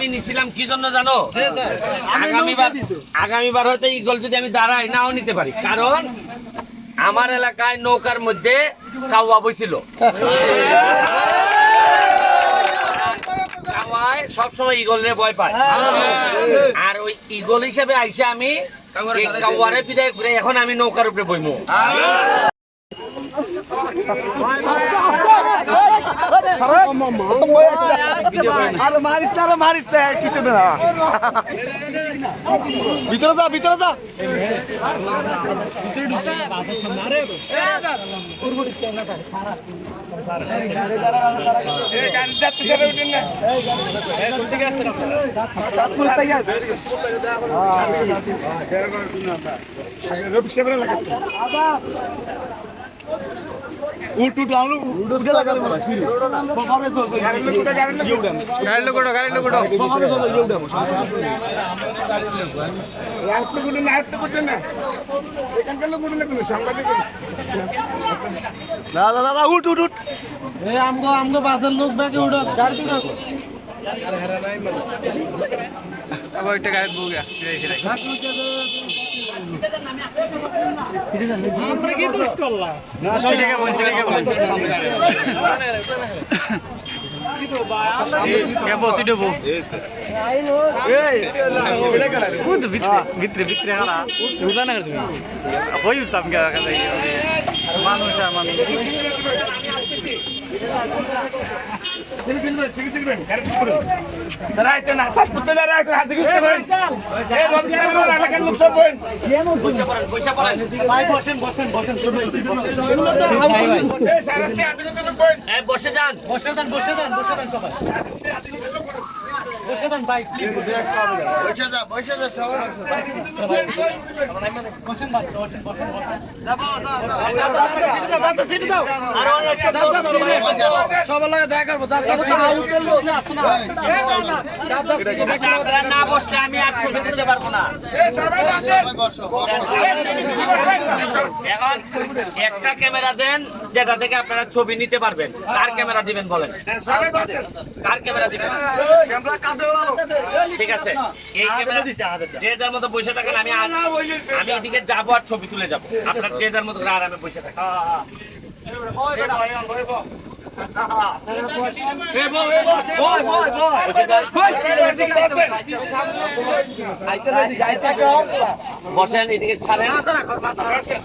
আমি নিছিলাম কি জন্য জানো? আগামীবার আগামীবার হয়তো ইগল যদি আমি দাঁড়াই নাও নিতে পারি। কারণ আমার এলাকায় নৌকার মধ্যে কাওয়া বইছিল। কাওয়ায় সবসময় ইগলের ভয় পায়। আর ওই ইগল হিসেবে আইসে আমি কাওয়ারে বিদায় করে এখন আমি নৌকার উপরে বইমু। আরে মারিস না আরে মারিস না কিছু না। ভিতরে যা ভিতরে যা। চাঁদপুর থেকে আলু উঠে দাদা দাদা উঠ উঠ উঠ। আমগো আমগো বাসের লোক বাকি উড়ো গাড়ি আবার একটা গাড়ি বউ গা কি দোষ সিটাকে বল সিটাকে বল কেবো বসে যান বসে দেন বসে দেন বসে দেন সবাই। সবার লাগে দেখা করব না বসলে আমি আর ছবি পারব না এখন একটা ক্যামেরা দেন যেটা থেকে আপনারা ছবি নিতে পারবেন কার ক্যামেরা দিবেন? বলেন কার ক্যামেরা দিবেন ঠিক আছে। এই যে যার মতো বসে থাকেন আমি আর- আমি এদিকে যাব আর ছবি তুলে যাব। আপনার যে যার মতো আরামে বসে থাকেন বসেন এদিকে আর এই জায়গাটা ছাড়েন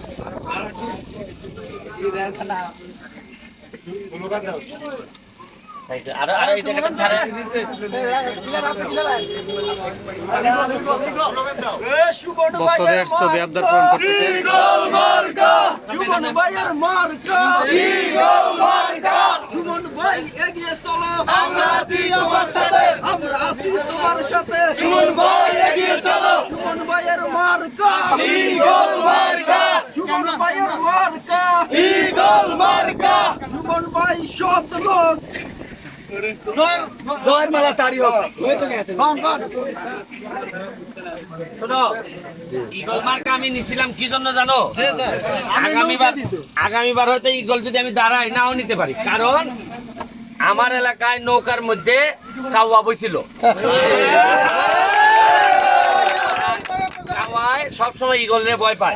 ভক্তদের ছবি আবদার পূরণ করতেছে আমরা আছি আমার সাথে। আমরা আছি তোমার সাথে। সুমন ভাই এগিয়ে চলো সুমন ভাইয়ের মার্কা। ইগল মার্কা সুমন ভাইয়ের মার্কা ইগল মার্কা। সুমন ভাই সৎ লোক। জয়ের মালা তাড়ি হোক। কম ইগল মার্কা আমি নিছিলাম কি জন্য জানো? আগামীবার আগামীবার হয়তো ইগল যদি আমি দাঁড়াই নাও নিতে পারি। কারণ আমার এলাকায় নৌকার মধ্যে কাওয়া বইছিল। কাওয়ায় সবসময় ইগলের ভয় পায়।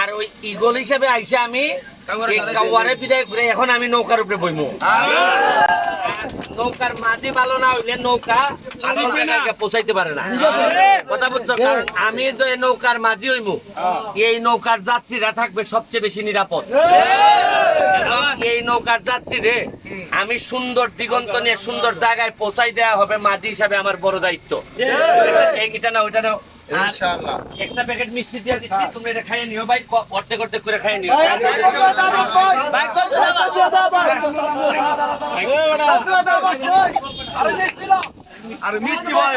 আর ওই ইগল হিসেবে আইসে আমি কাওয়ারে বিদায় করে এখন আমি নৌকার উপরে বইমু। নৌকার মাঝি ভালো না হইলে নৌকা পৌঁছাইতে পারে না। কথা বুঝছ? কারণ আমি তো এই নৌকার মাঝি হইমু এই নৌকার যাত্রীরা থাকবে সবচেয়ে বেশি নিরাপদ। এই নৌকার যাত্রী রে আমি সুন্দর দিগন্ত নিয়ে সুন্দর জায়গায় পৌঁছাই দেওয়া হবে মাঝি হিসাবে আমার বড় দায়িত্ব। এই এটা না ওইটা নাও। আর একটা প্যাকেট মিষ্টি দিয়ে দিচ্ছি তুমি এটা খাইয়ে নিও ভাই অর্ধেক অর্ধেক করে খাইয়ে নিও ভাই, কত দাও? আরে মিষ্টি ভাই